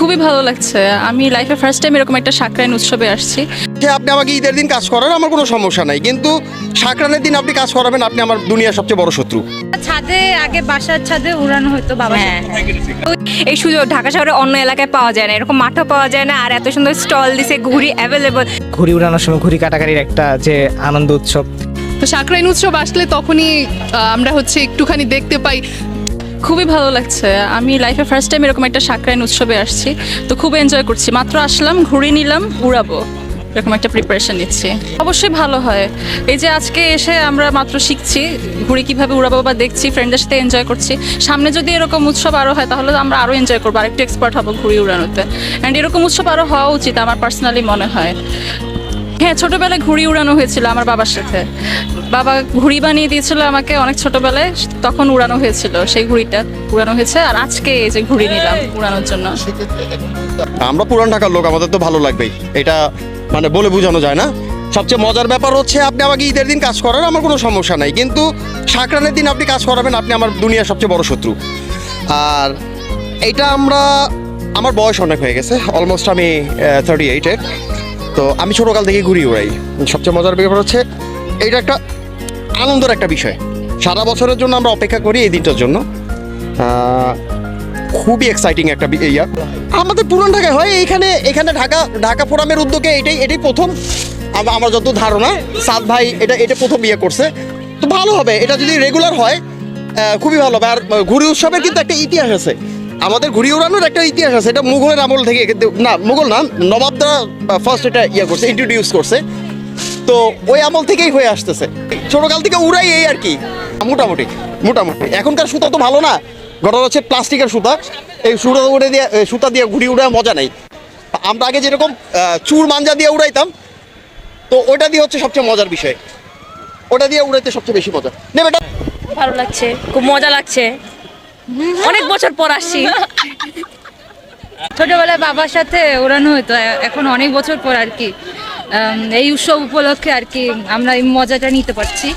খুবই ভালো লাগছে। আমি লাইফে ফার্স্ট টাইম এরকম একটা সাকরাইন উৎসবে আসছি। যে আপনি আমাকে ঈদের দিন কাজ করার আমার কোনো সমস্যা নাই। কিন্তু সাকরানের দিন আপনি কাজ করাবেন আপনি আমার দুনিয়ার সবচেয়ে বড় শত্রু। ছাদে আগে বাসার ছাদে উড়ানো হতো বাবা। হ্যাঁ। এই সুযোগ ঢাকা শহরে অন্য এলাকায় পাওয়া যায় না। এরকম মাঠও পাওয়া যায় না আর এত সুন্দর স্টল দিছে ঘুড়ি অ্যাভেলেবল ঘুড়ি উড়ানোর সময় ঘুড়ি কাটাকাটির একটা যে আনন্দ উৎসব। তো সাকরাইন উৎসব আসলে তখনই আহ, আমরা হচ্ছে একটুখানি দেখতে পাই। খুবই ভালো লাগছে। আমি লাইফে ফার্স্ট টাইম এরকম একটা সাকরাইন উৎসবে আসছি। তো খুব এনজয় করছি। মাত্র আসলাম, ঘুরে নিলাম, উড়াবো। এরকম একটা প্রিপারেশন নিচ্ছি। অবশ্যই ভালো হয়। এই যে আজকে এসে আমরা মাত্র শিখছি ঘুড়ি কীভাবে উড়াবো বা দেখছি ফ্রেন্ডদের সাথে এনজয় করছি। সামনে যদি এরকম উৎসব আরও হয়, তাহলে আমরা আরও এনজয় করব। আরেকটু এক্সপার্ট হব ঘুড়ি উড়ানোতে। অ্যান্ড এরকম উৎসব আরও হওয়া উচিত আমার পার্সোনালি মনে হয়। হ্যাঁ ছোটবেলায় ঘুড়ি উড়ানো হয়েছিল আমার বাবার সাথে। বাবা ঘুড়ি বানিয়ে দিয়েছিল আমাকে অনেক ছোটবেলায় তখন উড়ানো হয়েছিল। সেই ঘুড়িটা উড়ানো হয়েছে আর আজকে এই যে ঘুড়ি নিলাম উড়ানোর জন্য। আমরা পুরান ঢাকার লোক আমাদের তো ভালো লাগবেই। এটা মানে বলে বোঝানো যায় না। সবচেয়ে মজার ব্যাপার হচ্ছে আপনি আমাকে ঈদের দিন কাজ করান আমার কোনো সমস্যা নাই। কিন্তু সাকরানের দিন আপনি কাজ করাবেন আপনি আমার দুনিয়ার সবচেয়ে বড় শত্রু। আর এটা আমরা আমার বয়স অনেক হয়ে গেছে অলমোস্ট আমি থার্টি এইটের তো আমি ছোটোকাল থেকে ঘুরি উড়াই সবচেয়ে মজার ব্যাপার হচ্ছে এটা একটা আনন্দের একটা বিষয়। সারা বছরের জন্য আমরা অপেক্ষা করি এই দিনটার জন্য। খুবই এক্সাইটিং একটা ইয়া। আমাদের পুরান ঢাকায় হয়, এইখানে এখানে ঢাকা ঢাকা ফোরামের উদ্যোগে এটাই এটাই প্রথম। আমার যত ধারণা, সাদ ভাই এটা এটা প্রথম ইয়ে করছে। তো ভালো হবে, এটা যদি রেগুলার হয় খুবই ভালো হবে। আর ঘুড়ি উৎসবের কিন্তু একটা ইতিহাস আছে। আমাদের ঘুড়ি উড়ানোর একটা ইতিহাস আছে, এটা মুঘলের আমল থেকে না, মুঘল না, নবাবরা ফার্স্ট এটা ইয়ে করছে ইন্ট্রোডিউস করছে। তো ওই আমল থেকেই হয়ে আসতেছে। ছোটকাল থেকে উড়াই এই আর কি। মোটামুটি মোটামুটি। এখনকার সুতা তো ভালো না ঘটনা হচ্ছে প্লাস্টিকের সুতা। এই সুতা উড়ে দিয়ে সুতা দিয়ে ঘুড়ি উড়ায় মজা নেই। আমরা আগে যেরকম চুর মাঞ্জা দিয়ে উড়াইতাম, তো ওটা দিয়ে হচ্ছে সবচেয়ে মজার বিষয়। ওটা দিয়ে উড়াইতে সবচেয়ে বেশি মজা। নেবে ভালো লাগছে, খুব মজা লাগছে। অনেক বছর পর আসছি। ছোটবেলায় বাবার সাথে উড়ানো হতো এখন অনেক বছর পর আর কি। এই উৎসব উপলক্ষে আর কি আমরা এই মজাটা নিতে পারছি।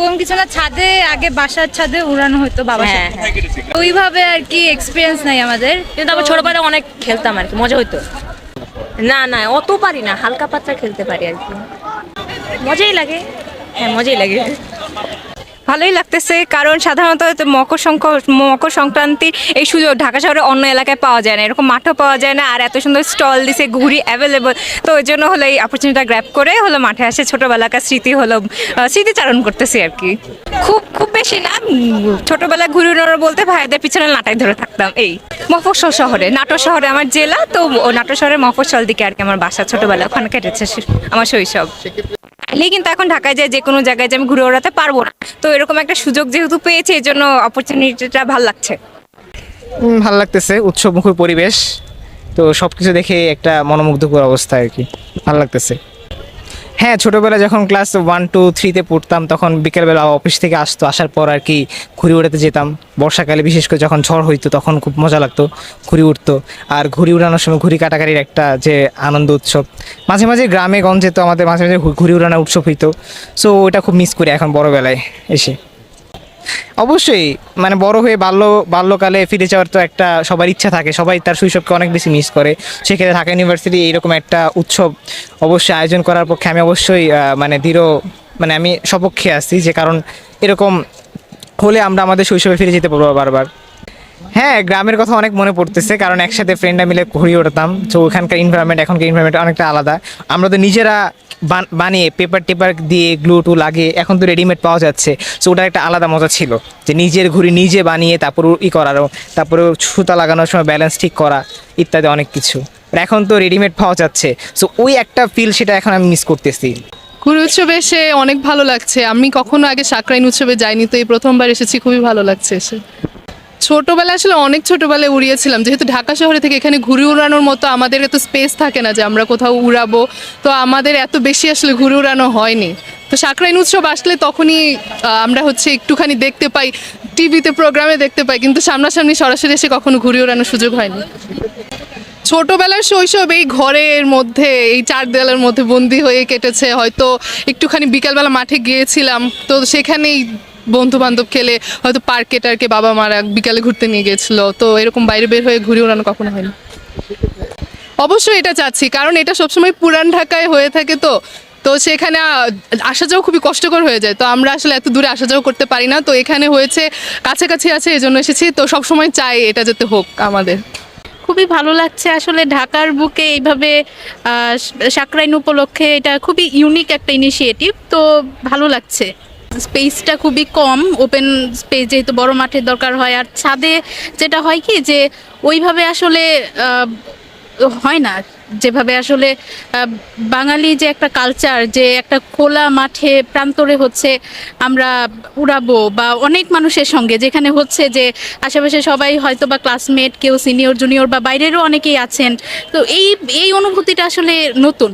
কোন কিছু না ছাদে আগে বাসার ছাদে উড়ানো হতো বাবা হ্যাঁ, সাথে। ওইভাবে আর কি এক্সপিরিয়েন্স নাই আমাদের। কিন্তু আবার ছোটবেলায় অনেক খেলতাম আর কি মজা হতো না না অত পারি না হালকা পাতলা খেলতে পারি আর কি। মজাই লাগে। হ্যাঁ মজাই লাগে। ভালোই লাগতেছে কারণ সাধারণত মকর মকর সংক্রান্তির এই সুযোগ ঢাকা শহরে অন্য এলাকায় পাওয়া যায় না এরকম মাঠও পাওয়া যায় না আর এত সুন্দর স্টল দিছে ঘুড়ি অ্যাভেলেবল তো ওই জন্য হলো এই অপরচুনিটিটা গ্র্যাপ করে হলো মাঠে আসে ছোটোবেলাকার স্মৃতি হলো স্মৃতিচারণ করতেছি আর কি। খুব খুব বেশি না উম, ছোটবেলায় ঘুরে বলতে ভাইদের পিছনে নাটাই ধরে থাকতাম এই মফস্বল শহরে নাটোর শহরে আমার জেলা তো নাটোর শহরে মফস্বল দিকে আর কি আমার বাসা ছোটবেলা ওখানে কেটেছে আমার শৈশব। চাইলেই কিন্তু এখন ঢাকায় যায়, যে কোনো জায়গায় যে আমি ঘুরে ওড়াতে পারব না। তো এরকম একটা সুযোগ যেহেতু পেয়েছে এই জন্য অপরচুনিটিটা ভালো লাগছে। ভালো লাগতেছে উৎসবমুখী পরিবেশ। তো সব কিছু দেখে একটা মনোমুগ্ধকর অবস্থা আর কি। ভালো লাগতেছে। হ্যাঁ ছোটোবেলা যখন ক্লাস ওয়ান টু থ্রিতে পড়তাম, তখন বিকেলবেলা অফিস থেকে আসতো, আসার পর আর কি ঘুড়ি উড়াতে যেতাম। বর্ষাকালে বিশেষ করে যখন ঝড় হইতো, তখন খুব মজা লাগতো ঘুড়ি উঠতো। আর ঘুড়ি উড়ানোর সময় ঘুরি কাটাকারির একটা যে আনন্দ উৎসব। মাঝে মাঝে গ্রামে, গঞ্জে তো আমাদের মাঝে মাঝে ঘুরি ঘুড়ি উড়ানোর উৎসব হইতো। সো ওটা খুব মিস করি এখন বড়বেলায় এসে। অবশ্যই মানে বড় হয়ে বাল্য, বাল্যকালে ফিরে যাওয়ার তো একটা সবার ইচ্ছা থাকে, সবাই তার শৈশবকে অনেক বেশি মিস করে। সেক্ষেত্রে ঢাকা ইউনিভার্সিটি এইরকম একটা উৎসব অবশ্যই আয়োজন করার পক্ষে আমি অবশ্যই মানে দৃঢ় মানে আমি সপক্ষে আছি যে কারণ এরকম হলে আমরা আমাদের শৈশবে ফিরে যেতে পারব বারবার। হ্যাঁ গ্রামের কথা অনেক মনে পড়তেছে কারণ একসাথে ফ্রেন্ডরা মিলে ঘুরিয়ে ওঠাতাম। তো ওখানকার ইনভারনমেন্ট এখনকার ইনভারনমেন্ট অনেকটা আলাদা। আমরা তো নিজেরা বানিয়ে পেপার টেপার দিয়ে গ্লু টু লাগিয়ে এখন তো রেডিমেড পাওয়া যাচ্ছে। সো ওটার একটা আলাদা মজা ছিল, যে নিজের ঘুড়ি নিজে বানিয়ে তারপর ই করারও, তারপরে সুতা লাগানোর সময় ব্যালেন্স ঠিক করা, ইত্যাদি অনেক কিছু। এখন তো রেডিমেড পাওয়া যাচ্ছে। সো ওই একটা ফিল সেটা এখন আমি মিস করতেছি। ঘুড়ি উৎসবে এসে অনেক ভালো লাগছে। আমি কখনো আগে সাকরাইন উৎসবে যাইনি, তো এই প্রথমবার এসেছি, খুবই ভালো লাগছে এসে। ছোটবেলায় আসলে অনেক ছোটবেলায় উড়িয়েছিলাম। যেহেতু ঢাকা শহরে থেকে এখানে ঘুরে উড়ানোর মতো আমাদের এত স্পেস থাকে না যে আমরা কোথাও উড়াবো। তো আমাদের এত বেশি আসলে ঘুরে উড়ানো হয়নি। তো সাকরাইন উৎসব আসলে তখনই আমরা হচ্ছে একটুখানি দেখতে পাই, টিভিতে প্রোগ্রামে দেখতে পাই, কিন্তু সামনাসামনি সরাসরি এসে কখনো ঘুরে ওড়ানোর সুযোগ হয়নি। ছোটবেলার শৈশব এই ঘরের মধ্যে, এই চার দেয়ালের মধ্যে বন্দি হয়ে কেটেছে। হয়তো একটুখানি বিকালবেলা মাঠে গিয়েছিলাম। তো সেখানেই বন্ধু বান্ধব খেলে হয়তো পার্কে টার্কে বাবা মারা বিকালে ঘুরতে নিয়ে গেছিল, তো এরকম বাইরে বের হয়ে ঘুরে ওড়ানো কখনো হয়নি। অবশ্যই এটা চাচ্ছি, কারণ এটা সবসময় পুরান ঢাকায় হয়ে থাকে তো তো সেখানে আসা যাওয়া খুবই কষ্টকর হয়ে যায়। তো আমরা আসলে এত দূরে আসা যাওয়া করতে পারি না, তো এখানে হয়েছে, কাছাকাছি আছে এই জন্য এসেছি, তো সবসময় চাই এটা যাতে হোক আমাদের। খুবই ভালো লাগছে আসলে ঢাকার বুকে এইভাবে সাকরাইন উপলক্ষে এটা খুবই ইউনিক একটা ইনিশিয়েটিভ তো ভালো লাগছে। স্পেসটা খুবই কম ওপেন স্পেস যেহেতু বড় মাঠের দরকার হয়। আর ছাদে যেটা হয় কি যে, ওইভাবে আসলে হয় না। যেভাবে আসলে বাঙালি যে একটা কালচার যে একটা খোলা মাঠে প্রান্তরে হচ্ছে আমরা উড়াবো বা অনেক মানুষের সঙ্গে, যেখানে হচ্ছে যে আশেপাশে সবাই হয়তো বা ক্লাসমেট কেউ সিনিয়র জুনিয়র বা বাইরেরও অনেকেই আছেন। তো এই এই অনুভূতিটা আসলে নতুন।